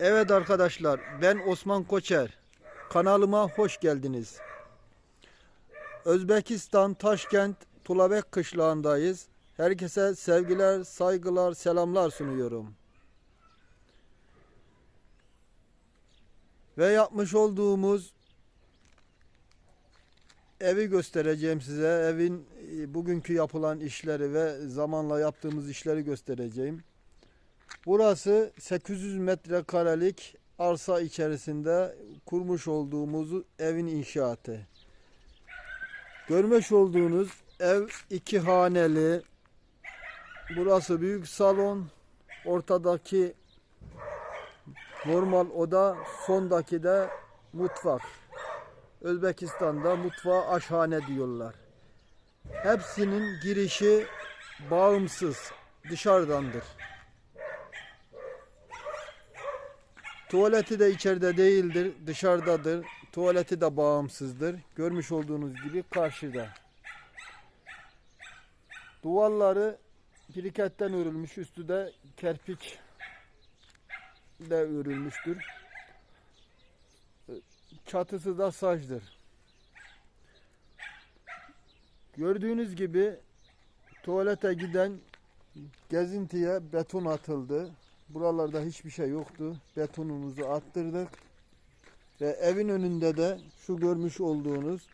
Evet arkadaşlar ben Osman Koçer. Kanalıma hoş geldiniz. Özbekistan Taşkent Tulabek kışlağındayız. Herkese sevgiler, saygılar, selamlar sunuyorum. Ve yapmış olduğumuz evi göstereceğim size. Evin e, bugünkü yapılan işleri ve zamanla yaptığımız işleri göstereceğim. Burası 800 metrekarelik arsa içerisinde kurmuş olduğumuz evin inşaatı. Görmüş olduğunuz ev iki haneli. Burası büyük salon. Ortadaki normal oda, sondaki de mutfak. Özbekistan'da mutfağa aşhane diyorlar. Hepsinin girişi bağımsız, dışarıdandır. Tuvaleti de içeride değildir, dışarıdadır. Tuvaleti de bağımsızdır. Görmüş olduğunuz gibi karşıda. Duvarları piriketten örülmüş, üstü de kerpiç de örülmüştür. Çatısı da sacdır. Gördüğünüz gibi tuvalete giden gezintiye beton atıldı. Buralarda hiçbir şey yoktu. Betonumuzu attırdık. Ve evin önünde de şu görmüş olduğunuz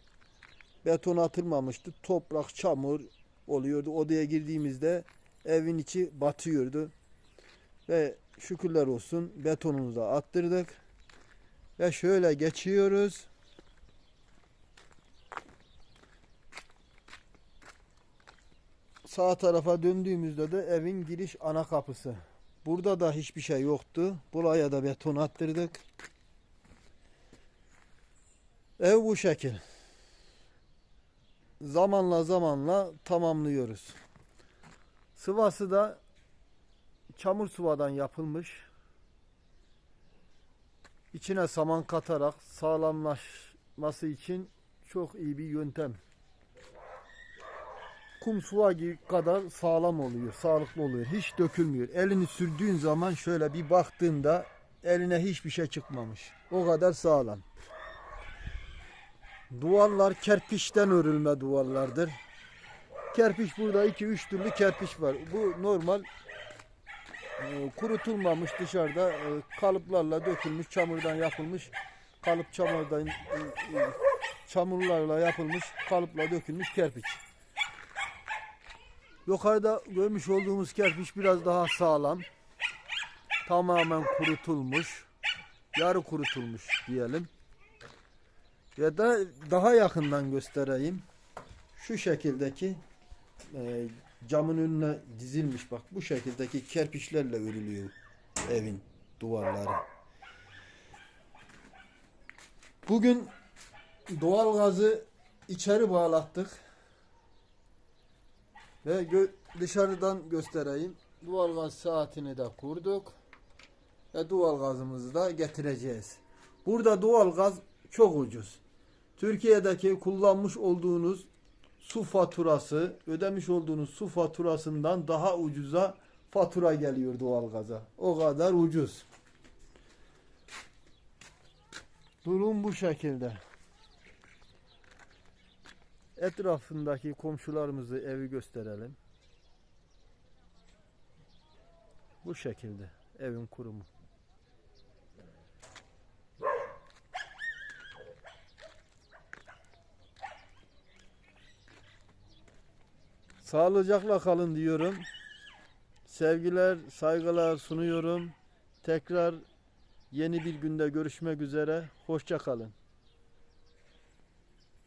beton atılmamıştı. Toprak, çamur oluyordu. Odaya girdiğimizde evin içi batıyordu. Ve şükürler olsun betonumuzu da attırdık. Ve şöyle geçiyoruz. Sağ tarafa döndüğümüzde de evin giriş ana kapısı. Burada da hiçbir şey yoktu. Buraya da beton attırdık. Ev bu şekil. Zamanla zamanla tamamlıyoruz. Sıvası da çamur sıvadan yapılmış. İçine saman katarak sağlamlaşması için çok iyi bir yöntem. Kum sıva gibi kadar sağlam oluyor, sağlıklı oluyor. Hiç dökülmüyor. Elini sürdüğün zaman şöyle bir baktığında eline hiçbir şey çıkmamış. O kadar sağlam. Duvarlar kerpiçten örülme duvarlardır. Kerpiç burada 2-3 türlü kerpiç var. Bu normal e, kurutulmamış dışarıda e, kalıplarla dökülmüş, çamurdan yapılmış kalıp çamurdan e, e, çamurlarla yapılmış kalıpla dökülmüş kerpiç. Yukarıda görmüş olduğumuz kerpiç biraz daha sağlam. Tamamen kurutulmuş. Yarı kurutulmuş diyelim. Ya da daha yakından göstereyim. Şu şekildeki e, camın önüne dizilmiş bak bu şekildeki kerpiçlerle örülüyor evin duvarları. Bugün doğalgazı içeri bağlattık. Ve gö- dışarıdan göstereyim. Doğalgaz saatini de kurduk. Ve doğalgazımızı da getireceğiz. Burada doğalgaz çok ucuz. Türkiye'deki kullanmış olduğunuz su faturası, ödemiş olduğunuz su faturasından daha ucuza fatura geliyor doğalgaza. O kadar ucuz. Durum bu şekilde. Etrafındaki komşularımızı evi gösterelim. Bu şekilde evin kurumu. Sağlıcakla kalın diyorum. Sevgiler, saygılar sunuyorum. Tekrar yeni bir günde görüşmek üzere. Hoşça kalın.